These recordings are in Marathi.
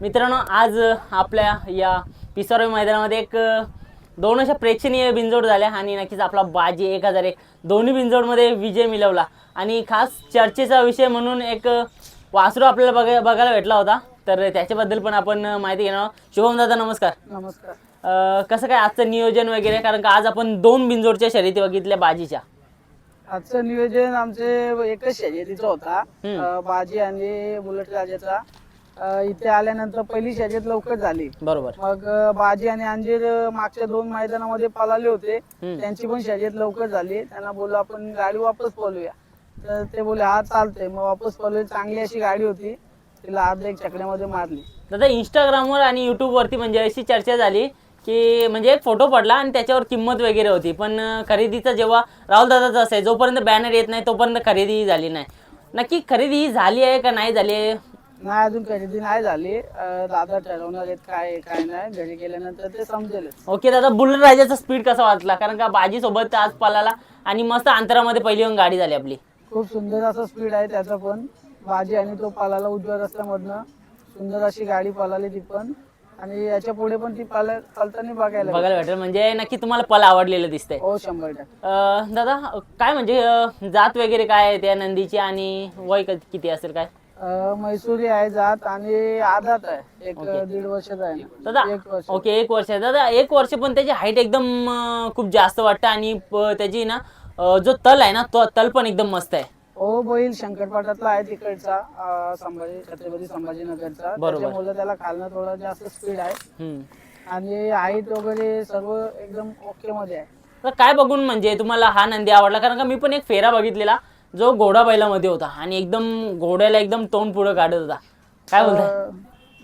मित्रांनो आज आपल्या या पिसारोई मैदानामध्ये एक दोन अशा प्रेक्षणीय बिंजोड झाल्या आणि नक्कीच आपला बाजी एक हजार एक. दोन्ही बिंजोडमध्ये विजय मिळवला. आणि खास चर्चेचा विषय म्हणून एक वासरू आपल्याला बघा बघायला भेटला होता. तर त्याच्याबद्दल पण आपण माहिती घेणार शुभम दादा नमस्कार. नमस्कार. कसं काय आजचं नियोजन वगैरे? कारण का आज आपण दोन बिंजोडच्या शर्यती बघितल्या बाजीच्या. आजचं नियोजन आमचे एकच शर्यतीचा होता. बाजी आणि बुलेट राजाचा अं, इथे आल्यानंतर पहिली शर्यत लवकर झाली. बरोबर. मग अं, बाजी आणि अंजीर अं, मागच्या दोन मैदानामध्ये पळाले होते. हम्म. त्यांची पण शर्यत लवकर झाली. त्यांना बोललो आपण गाडी वापस पळूया. तर ते बोले हा चालतंय. मग वापस पळवली चांगली अशी गाडी होती. तिला अर्ध एक चकड्यामध्ये मारली. दादा इंस्टाग्रामवर आणि युट्यूबवरती म्हणजे अशी चर्चा झाली की म्हणजे एक फोटो पडला आणि त्याच्यावर किंमत वगैरे होती. पण अं, खरेदीचा जेव्हा राहुल दादाचा असे जोपर्यंत बॅनर येत नाही तोपर्यंत खरेदी झाली नाही. नक्की खरेदी ही झाली आहे का नाही झाली आहे? नाही अजून खरेदी नाही. झाली. अं, दादा ठरवणार आहेत काय आहे, काय नाही. घरी गेल्यानंतर ते समजेलच. ओके दादा बुलेट राजाचा स्पीड कसा वाटला? कारण का बाजी सोबत आज पळाला आणि मस्त अंतरामध्ये पहिली येऊन गाडी झाली आपली. खूप सुंदर असं स्पीड आहे त्याचं पण. बाजी आणि तो पालाला उजव्या रस्त्यामधनं. सुंदर अशी गाडी पळाली ती पण. आणि याच्यापुढे पण ती पाला चालताना बघायला बघायला भेटेल. म्हणजे नक्की तुम्हाला पल आवडलेलं दिसतंय. हो शंभर टक्के. अं, दादा काय म्हणजे अं, जात वगैरे काय आहे त्या नंदीची आणि वय क- किती असेल काय? अं, मैसुरी आहे जात आणि आदात आहे. एक. दीड वर्षाचा आहे. दादा एक वर्ष. ओके एक वर्ष दादा एक वर्ष पण त्याची हाईट एकदम अं, खूप जास्त वाटतं आणि प- त्याची ना अं, जो तल आहे ना तो तल पण एकदम मस्त आहे. हो बैल शंकरपाटातला आहे तिकडचा अं, संभाजी छत्रपती संभाजीनगरचा. बरोबर. त्याच्यामुळे त्याला खालनं थोडं जास्त स्पीड आहे. हम्म. आणि हाईट वगैरे सर्व एकदम ओके मध्ये आहे. तर काय बघून म्हणजे तुम्हाला हा नंदी आवडला? कारण का मी पण एक फेरा बघितलेला. जो घोडा बैलामध्ये होता. आणि एकदम घोड्याला एकदम तोंड पुढे काढत होता. काय बोलताय? अं,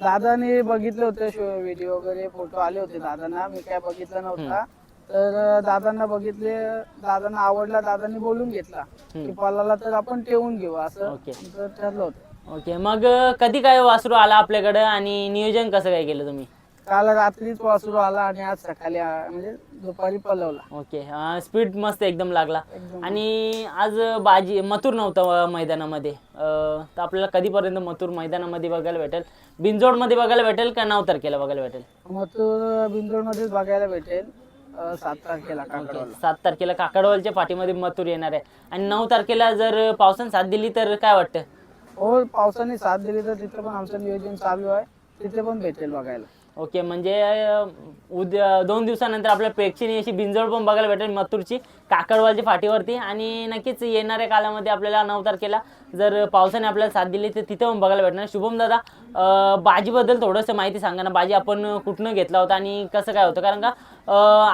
दादाने बघितले होते व्हिडिओ वगैरे फोटो आले होते दादांना. मी काय बघितलं नव्हता. तर अं, दादांना बघितले दादांना आवडला दादांनी बोलून घेतला. की पालाला तर आपण ठेवून घेऊ असं ओके. ठरलं होतं. ओके मग अं, कधी काय वासरू आला आपल्याकडं? आणि नियोजन कसं काय केलं तुम्ही? काल रात्रीच वासरू आला आणि आज सकाळी आ- म्हणजे दुपारी पलवला. ओके. स्पीड मस्त एकदम लागला. एकदम. आणि आज बाजी मथुर नव्हतं अं, मैदानामध्ये. अं, तर आपल्याला कधीपर्यंत मथुर मैदानामध्ये बघायला भेटेल? बिंजोडमध्ये बघायला भेटेल का नऊ तारखेला बघायला भेटेल? मथुर बिंदूर मध्येच बघायला भेटेल. अं, सात तारखेला काकडवाला. सात तारखेला काकडवालच्या पाठीमध्ये मथुर येणार आहे. आणि नऊ तारखेला जर पावसानं साथ दिली तर काय वाटतं? हो पावसाने साथ दिली तर तिथे पण आमचं नियोजन चालू आहे. तिथे पण भेटेल बघायला. ओके म्हणजे उद्या दोन दिवसानंतर आपल्याला प्रेक्षणीय अशी बिंजोड पण बघायला भेटेल मथुरची काकडवालची फाटीवरती. आणि नक्कीच येणाऱ्या कालामध्ये आपल्याला नऊ तारखेला जर पावसाने आपल्याला साथ दिली तर तिथे पण बघायला भेटणार. शुभम दादा बाजीबद्दल थोडंसं माहिती सांगा ना. बाजी आपण कुठनं घेतला होता आणि कसं काय होतं? कारण का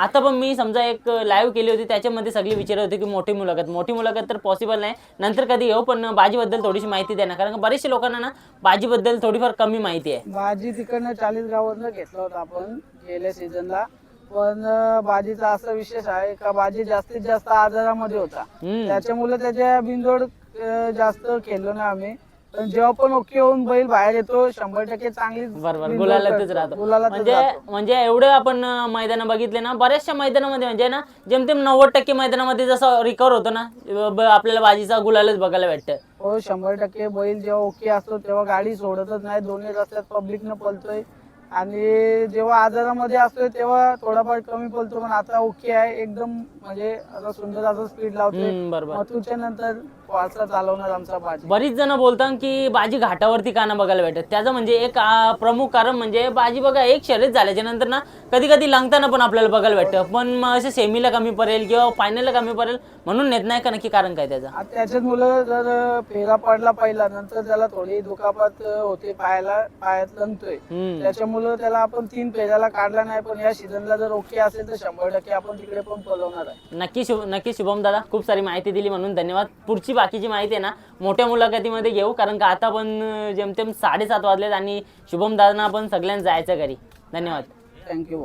आता पण मी समजा एक लाईव्ह केली होती त्याच्यामध्ये सगळी विचारत होती की मोठी मुलाखत. मोठी मुलाखत तर पॉसिबल नाही. नंतर कधी घेऊ पण बाजीबद्दल थोडीशी माहिती द्या ना. कारण का बरेचशे लोकांना ना बाजीबद्दल थोडीफार कमी माहिती आहे. भाजी तिकडनं चाळीस गावातनं घेतला होता आपण गेल्या सीझनला पण अं, भाजीचा असा विशेष आहे का भाजी जास्तीत जास्त आजारामध्ये होता. त्याच्यामुळे त्याच्या अं, जास्त खेळलो ना आम्ही. पण जेव्हा पण ओके होऊन बैल बाहेर येतो शंभर टक्के चांगली बरोबर गुलालातच. राहतो. गुलालातच म्हणजे. म्हणजे एवढं आपण मैदान बघितले ना बऱ्याचशा मैदानामध्ये म्हणजे ना जेमतेम नव्वद टक्के मैदानामध्ये जसं रिकवर होतो ना ब- आपल्याला बाजीचा गुलालच बघायला भेटतं. हो शंभर टक्के बैल जेव्हा ओके असतो तेव्हा गाडी सोडतच नाही. दोन्ही रस्त्यात पब्लिकनं पळतोय आणि जेव्हा आजारामध्ये असतोय तेव्हा थोडाफार कमी पळतो पण आता ओके आहे. एकदम म्हणजे आता सुंदर असं स्पीड लावतोय. हम्म, बरोबर. मथुरच्या नंतर वारसा चालवणार आमचा बाजी. बरीच जण बोलतात की बाजी घाटावरती का ना बघायला भेटत त्याचं म्हणजे एक आ, प्रमुख कारण म्हणजे बाजी बघा एक शर्यत झाल्याच्यानंतर ना कधी कधी लंगताना पण आपल्याला बघायला भेटतं. पण मग असे सेमीला कमी पडेल किंवा फायनलला कमी पडेल म्हणून नेत नाही का नक्की कारण काय त्याचं? आता त्याच्यात मुलं जर फेरा पडला पहिला नंतर त्याला थोडी दुखापत होते पायाला पायात लंगतोय. हम्म. त्याच्यामुळं त्याला आपण तीन फेऱ्याला काढला नाही पण या सीझनला जर ओके असेल तर शंभर टक्के आपण तिकडे पण पळवणार आहे. नक्की शुभ नक्की शुभम दादा खूप सारी माहिती दिली म्हणून धन्यवाद. पुढची बाकीची माहिती आहे ना मोठ्या मुलाखतीमध्ये घेऊ कारण का आता पण जेमतेम साडेसात वाजलेत आणि शुभम दादांना पण सगळ्यांना जायचं घरी. धन्यवाद. थँक्यू